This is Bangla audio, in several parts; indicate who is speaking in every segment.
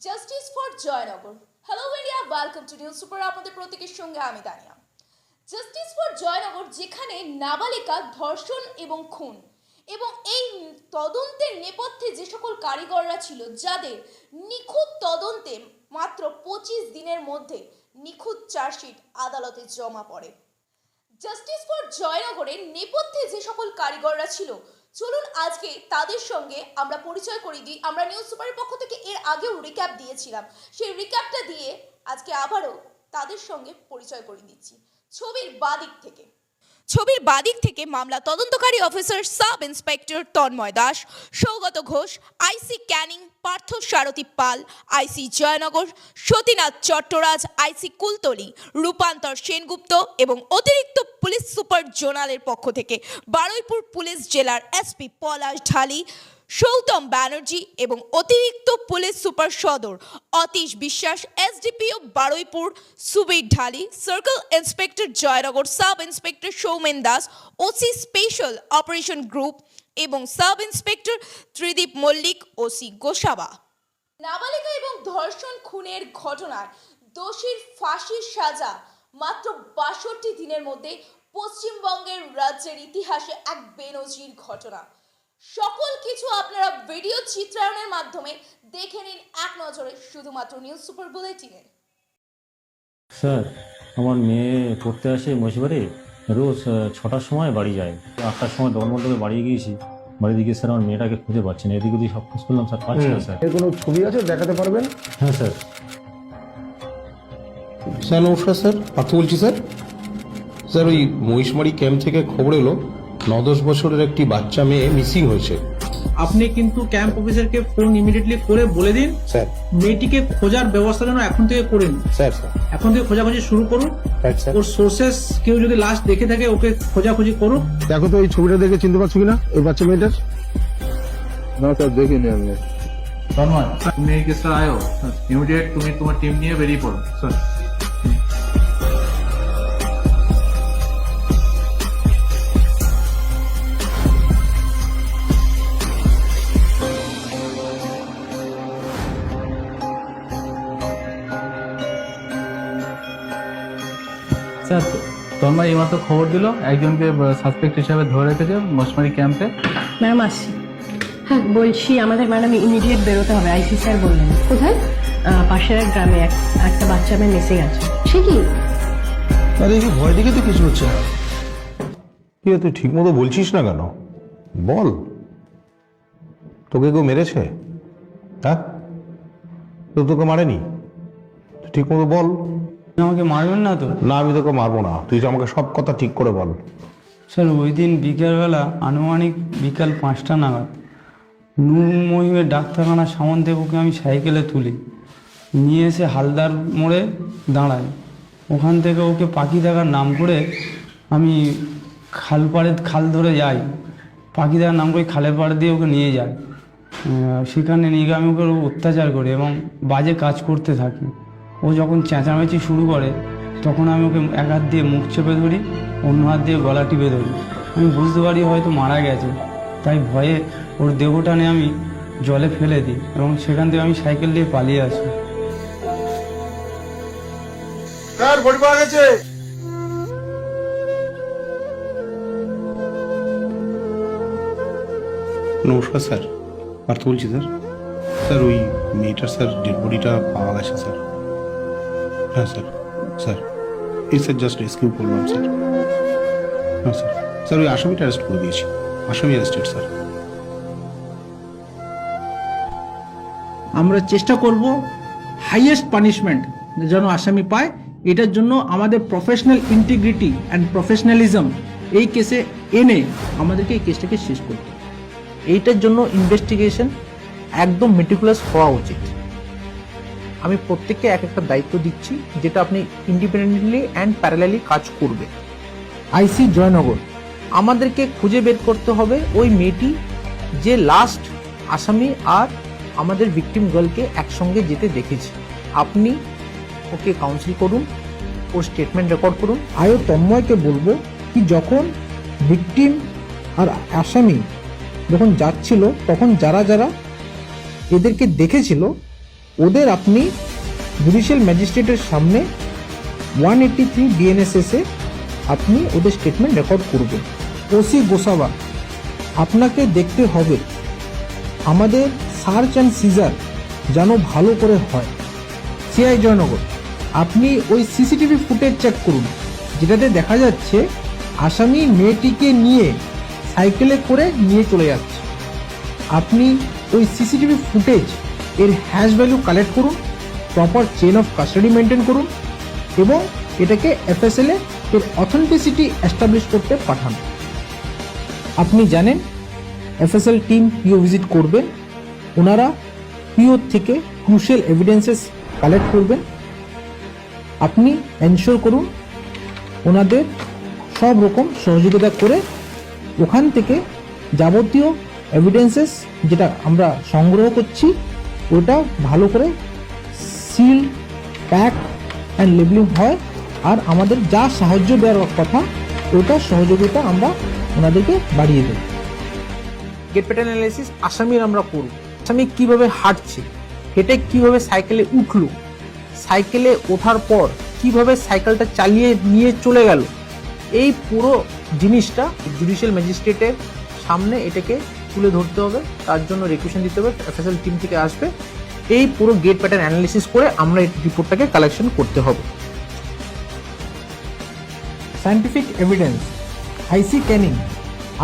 Speaker 1: Justice for Joynagar hello India welcome to news super আপনাদের প্রত্যেকের সঙ্গে আমি তানিয়া জাস্টিস ফর জয়নগর যেখানে নাবালিকা ধর্ষণ এবং খুন এবং এই তদন্তের নেপথ্যে যে সকল কারিগররা ছিল, যাদের নিখুঁত তদন্তে মাত্র পঁচিশ দিনের মধ্যে নিখুঁত চার্জশিট আদালতে জমা পড়ে। জাস্টিস ফর জয়নগরের নেপথ্যে যে সকল কারিগররা ছিল চলুন আজকে তাদের সঙ্গে আমরা পরিচয় করিয়ে দিই। আমরা নিউজ সুপারের পক্ষ থেকে এর আগেও রিক্যাপ দিয়েছিলাম। সেই রিক্যাপটা দিয়ে আজকে আবারও তাদের সঙ্গে পরিচয় করে দিচ্ছি। ছবির বাদিক থেকে। ছবির বাদিক থেকে মামলা তদন্তকারী officer sub inspector Tanmay Das, Sougata Ghosh, IC Canning, Partha Sarathi Pal, IC Joynagar, Satinath Chattoraj, IC Kultali, Rupantar Sengupta এবং অতিরিক্ত পুলিশ সুপার জোনালের পক্ষ থেকে বারুইপুর পুলিশ জেলার এসপি পলাশ ঢালি সৌতম ব্যানার্জি এবং অতিরিক্ত পুলিশ সুপার সদর Atish Biswas, SDPO Baruipur, Subir Dhali circle inspector Joynagar sub inspector Soumen Das OC special operation group এবং sub inspector Tridip Mallick OC Gosaba. নাবালিকা এবং ধর্ষণ খুনের ঘটনায় দোষীর ফাঁসির সাজা মাত্র বাষট্টি দিনের মধ্যে পশ্চিমবঙ্গের রাজ্যের ইতিহাসে এক বেনজির ঘটনা। সকল কিছু আপনারা ভিডিও চিত্রায়নের মাধ্যমে দেখে নিন এক নজরে শুধুমাত্র নিউজ সুপার বুলেটিনে
Speaker 2: স্যার আমার মেয়ে পড়তে আসে মহিষবাড়ি রোজ ছটার সময় বাড়ি যায়। আটটার সময় দলমণ্ডপে বাড়ি গিয়েছি। বাড়ি গিয়ে স্যার আমার মেয়েটাকে খুঁজে পাচ্ছি না। এদিক ওদিক সব খোঁজ করলাম স্যার পাচ্ছি না স্যার।
Speaker 3: এর কোনো ছবি আছে? দেখাতে পারবেন?
Speaker 2: হ্যাঁ স্যার।
Speaker 4: স্যার নমস্কার স্যার। পার্থ বলছি স্যার? স্যার ওই মহিষমারি ক্যাম্প থেকে খবর এলো। ন দশ বছরের একটি বাচ্চা মেয়ে মিসিং হয়েছে।
Speaker 5: আপনি কিন্তু ক্যাম্প অফিসারকে ফোন ইমিডিয়েটলি করে বলে দিন।
Speaker 4: স্যার।
Speaker 5: মেয়েটিকে খোঁজার ব্যবস্থা যেন এখন থেকে করে নিন।
Speaker 4: Sir sir.
Speaker 5: এখন থেকে খোঁজাখুঁজি শুরু করুন। ওর সোর্সেস কেউ যদি লাস্ট দেখে থাকে ওকে খোঁজাখুঁজি করুক
Speaker 3: দেখো তো এই ছবিটা দেখে চিনতে পারছ কিনা এই বাচ্চা মেয়েটার? না স্যার দেখিনি আমি।
Speaker 6: তন্ময় তুমি কেসটা আয়ো। ইমিডিয়েট তুমি তোমার টিম নিয়ে বেরিয়ে পড়ো। Sir sir. এইমাত্র খবর দিল একজনকে সাসপেক্ট হিসাবে ধরে রেখেছে মশমারি ক্যাম্পে
Speaker 7: ম্যাম আসছি। হ্যাঁ বলছি আমাদের ম্যাডাম ইমিডিয়েট বেরোতে হবে আইসি স্যার বললেন। কোথায়? পাশের এক গ্রামে এক একটা বাচ্চা মেয়ে মিসিং আছে সে কি?
Speaker 4: আরে এই ভয় দেখে তো কিছু হচ্ছে না। কি তুই ঠিক মতো বলছিস না কেন? বল। তোকে কেউ মেরেছে? হ্যাঁ? তো তোকে মারেনি? তুই ঠিক মতো বল।
Speaker 8: আমাকে মারবেন না তো?
Speaker 4: না আমি তোকে মারবো না। তুই আমাকে সব কথা ঠিক করে বল।
Speaker 8: স্যার ওই দিন বিকেলবেলা আনুমানিক বিকাল পাঁচটা নাগাদ নূর মহিমের ডাক্তারখানা সামন্তে ওকে আমি সাইকেলে তুলি। নিয়ে এসে হালদার মোড়ে দাঁড়াই। ওখান থেকে ওকে পাখি দেখার নাম করে আমি খাল পাড়ে খাল ধরে যাই। পাখি দেখার নাম করে খালের পাড়ে দিয়ে ওকে নিয়ে যাই। সেখানে নিয়ে গিয়ে আমি ওকে অত্যাচার করি এবং বাজে কাজ করতে থাকি। ও যখন চেঁচামেচি শুরু করে তখন আমি ওকে এক হাত দিয়ে মুখ চেপে ধরি অন্য হাত দিয়ে গলা টিপে ধরি। আমি বুঝতে পারি হয়তো মারা গেছে। তাই ভয়ে ওর দেহটা নিয়ে আমি জলে ফেলে দিই এবং সেখান থেকে আমি সাইকেল দিয়ে পালিয়ে আসি।
Speaker 4: নমস্কার স্যার। পার্থ বলছি স্যার। স্যার ওই মেয়েটার স্যার ডেড বডিটা পাওয়া গেছে স্যার। হ্যাঁ স্যার। স্যার, এই স্যার জাস্ট রেস্কিউ করলাম, স্যার। হ্যাঁ স্যার। স্যার, ওই আসামিটা অ্যারেস্ট করে দিয়েছি। আসামি অ্যারেস্টেড স্যার।
Speaker 5: আমরা চেষ্টা করব হাইয়েস্ট পানিশমেন্ট যেন আসামি পায়। এটার জন্য আমাদের প্রফেশনাল ইন্টিগ্রিটি অ্যান্ড প্রফেশনালিজম এই কেসে এনে আমাদেরকে এই কেসটাকে শেষ করতে
Speaker 9: এইটার জন্য ইনভেস্টিগেশন একদম মেটিকুলাস হওয়া উচিত। আমি প্রত্যেককে এক একটা দায়িত্ব দিচ্ছি যেটা আপনি ইন্ডিপেন্ডেন্টলি অ্যান্ড প্যারালালি কাজ করবে। আইসি জয়নগর। আমাদেরকে খুঁজে বের করতে হবে ওই মেয়েটি যে লাস্ট আসামি আর আমাদের ভিকটিম গার্লকে একসঙ্গে যেতে দেখেছি। আপনি ওকে কাউন্সিল করুন ওর স্টেটমেন্ট রেকর্ড করুন।
Speaker 3: আয়ো তন্ময়কে বলব কি যখন ভিকটিম আর আসামি যখন যাচ্ছিল তখন যারা যারা এদেরকে দেখেছিল
Speaker 9: ওদের আপনি জুডিশিয়াল ম্যাজিস্ট্রেটের সামনে ওয়ান এইট্টি থ্রি বিএনএসএসে আপনি ওদের স্টেটমেন্ট রেকর্ড করবেন। ওসি গোসাবা আপনাকে দেখতে হবে, আমাদের সার্চ অ্যান্ড সিজার যেন ভালো করে হয়। সিআই জয়নগর আপনি ওই সিসিটিভি ফুটেজ চেক করুন, যেটাতে দেখা যাচ্ছে আসামি মেয়েটিকে নিয়ে সাইকেলে করে নিয়ে চলে যাচ্ছে। আপনি ওই সিসিটিভি ফুটেজ এর হ্যাশ ভ্যালু কালেক্ট করুন proper chain of custody maintain করুন এবং এটাকে এফএসএল এর অথেন্টিসিটি এস্টাবলিশ করতে পাঠান। আপনি জানেন এফএসএল টিম পিও ভিজিট করবেন ওনারা পিও থেকে ক্রুশিয়াল এভিডেন্সেস কালেক্ট করবেন। আপনি এনশোর করুন, ওনাদের সব রকম সহযোগিতা করে ওখান থেকে যাবতীয় এভিডেন্সেস যেটা আমরা সংগ্রহ করছি ওটা ভালো করে সিল প্যাক অ্যান্ড লেবলিং হয়। আর আমাদের যা সাহায্য দেওয়ার কথা, ওটা সহযোগিতা আমরা ওনাদেরকে বাড়িয়ে দেব। গেট প্যাটার্ন অ্যানালাইসিস আসামির আমরা করব। আসামি কীভাবে হাঁটছে, হেঁটে কীভাবে সাইকেলে উঠল সাইকেলে ওঠার পর কীভাবে সাইকেলটা চালিয়ে নিয়ে চলে গেল, এই পুরো জিনিসটা জুডিশিয়াল ম্যাজিস্ট্রেটের সামনে এটাকে তুলে ধরতে হবে, তার জন্য রেকুশন দিতে হবে এফএসএল টিম থেকে আসবে। এই পুরো গেট প্যাটার্ন অ্যানালিসিস করে আমরা এই রিপোর্টটাকে কালেকশন করতে হবে। সায়েন্টিফিক এভিডেন্স আইসি ক্যানিং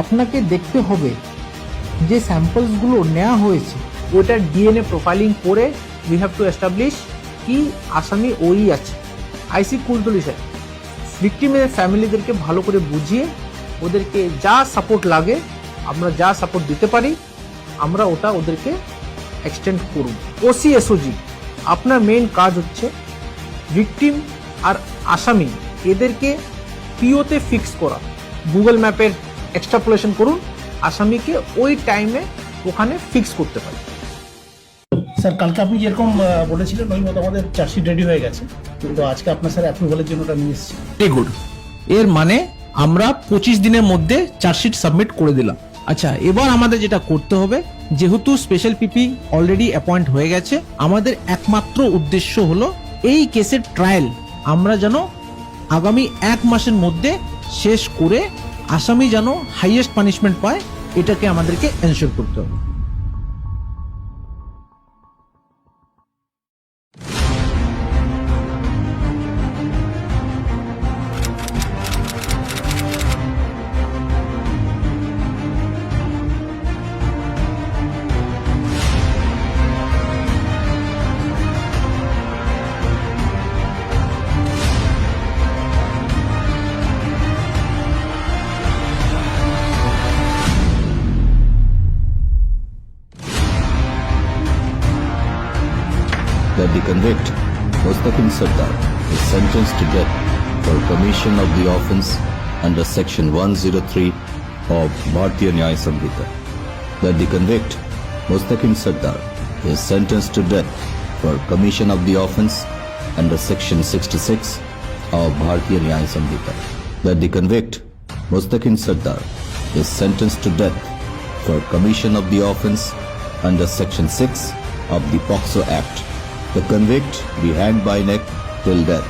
Speaker 9: আপনাকে দেখতে হবে যে স্যাম্পলসগুলো নেওয়া হয়েছে, ওটার ডিএনএ প্রোফাইলিং করে উই হ্যাভ টু এস্টাবলিশ কি আসামি ওই আছে। আইসি কুলতলি স্যার ভিক্টিমের ফ্যামিলিদেরকে ভালো করে বুঝিয়ে ওদেরকে যা সাপোর্ট লাগে আমরা যা সাপোর্ট দিতে পারি আমরা ওটা ওদেরকে এক্সটেন্ড করব। ওসি এসওজি আপনার মেইন কাজ হচ্ছে ভিকটিম আর আসামি এদেরকে পিওতে ফিক্স করা। গুগল ম্যাপের এক্সট্রাপোলেশন করুন আসামিকে ওই টাইমে ওখানে ফিক্স করতে পারি।
Speaker 10: স্যার কালকে আপনি যেরকম বলেছিলেন ওই মতো আমাদের চার্জশিট রেডি হয়ে গেছে। কিন্তু আজকে আপনার স্যার অ্যাপ্রুভালের জন্য ওটা নিয়ে এসেছি
Speaker 9: গুড এর মানে আমরা পঁচিশ দিনের মধ্যে চার্জশিট সাবমিট করে দিলাম। আচ্ছা এবার আমাদের যেটা করতে হবে, যেহেতু স্পেশাল পিপি অলরেডি অ্যাপয়েন্ট হয়ে গেছে, আমাদের একমাত্র উদ্দেশ্য হলো এই কেসের ট্রায়াল আমরা যেন আগামী এক মাসের মধ্যে শেষ করে আসামি যেন হাইয়েস্ট পানিশমেন্ট পায়, এটাকে আমাদেরকে এনশোর করতে হবে।
Speaker 11: That the convict Mustaqim Sardar is sentenced to death for commission of the offence under section 103 of Bharatiya Nyaya Samhita. That the convict Mustaqim Sardar is sentenced to death for commission of the offence under section 66 of Bharatiya Nyaya Samhita. That the convict Mustaqim Sardar is sentenced to death for commission of the offence under section 6 of the POXO Act. The convict be hanged by neck till death.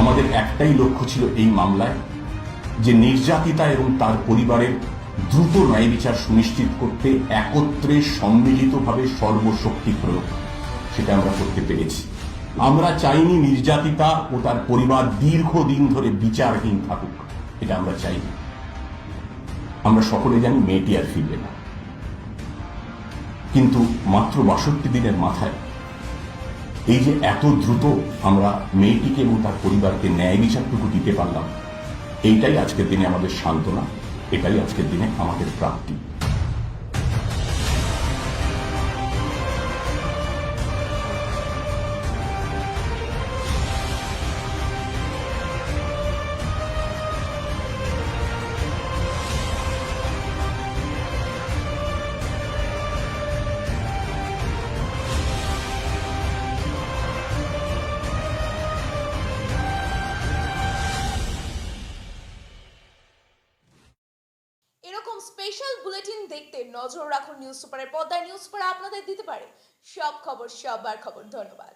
Speaker 12: আমাদের একটাই লক্ষ্য ছিল এই মামলায় যে নির্যাতিতা এবং তার পরিবারের দ্রুত ন্যায় বিচার সুনিশ্চিত করতে একত্রে সম্মিলিতভাবে সর্বশক্তি প্রয়োগ, সেটা আমরা করতে পেরেছি। আমরা চাইনি নির্যাতিতা ও তার পরিবার দীর্ঘদিন ধরে বিচারহীন থাকুক, এটা আমরা চাইনি। আমরা সকলে জানি মেয়েটি আর ফিরবে না। কিন্তু মাত্র বাষট্টি দিনের মাথায় এই যে এত দ্রুত আমরা মেয়েটিকে এবং তার পরিবারকে ন্যায় বিচারটুকু দিতে পারলাম এইটাই আজকের দিনে আমাদের সান্ত্বনা এটাই আজকের দিনে আমাদের প্রাপ্তি।
Speaker 13: দেখতে নজর রাখুন নিউজ সুপারের পর্দায়। নিউজ সুপার আপনাদের দিতে পারে সব খবর, সবার খবর। ধন্যবাদ।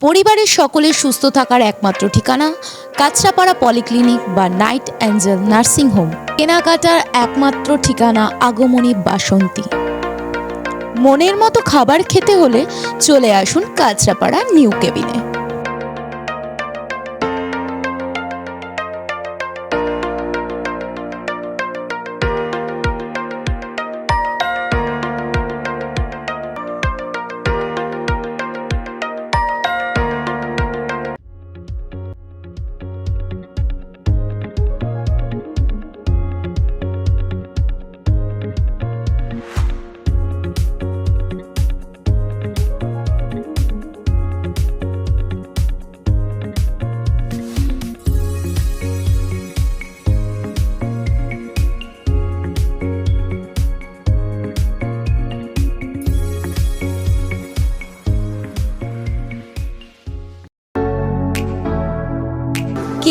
Speaker 1: পরিবারের সকলের সুস্থ থাকার একমাত্র ঠিকানা কাঁচরাপাড়া পলিক্লিনিক বা নাইট অ্যাঞ্জেল নার্সিং হোম। কেনাকাটার একমাত্র ঠিকানা আগমনী বাসন্তী। মনের মতো খাবার খেতে হলে চলে আসুন কাঁচরাপাড়া নিউ কেবিনে।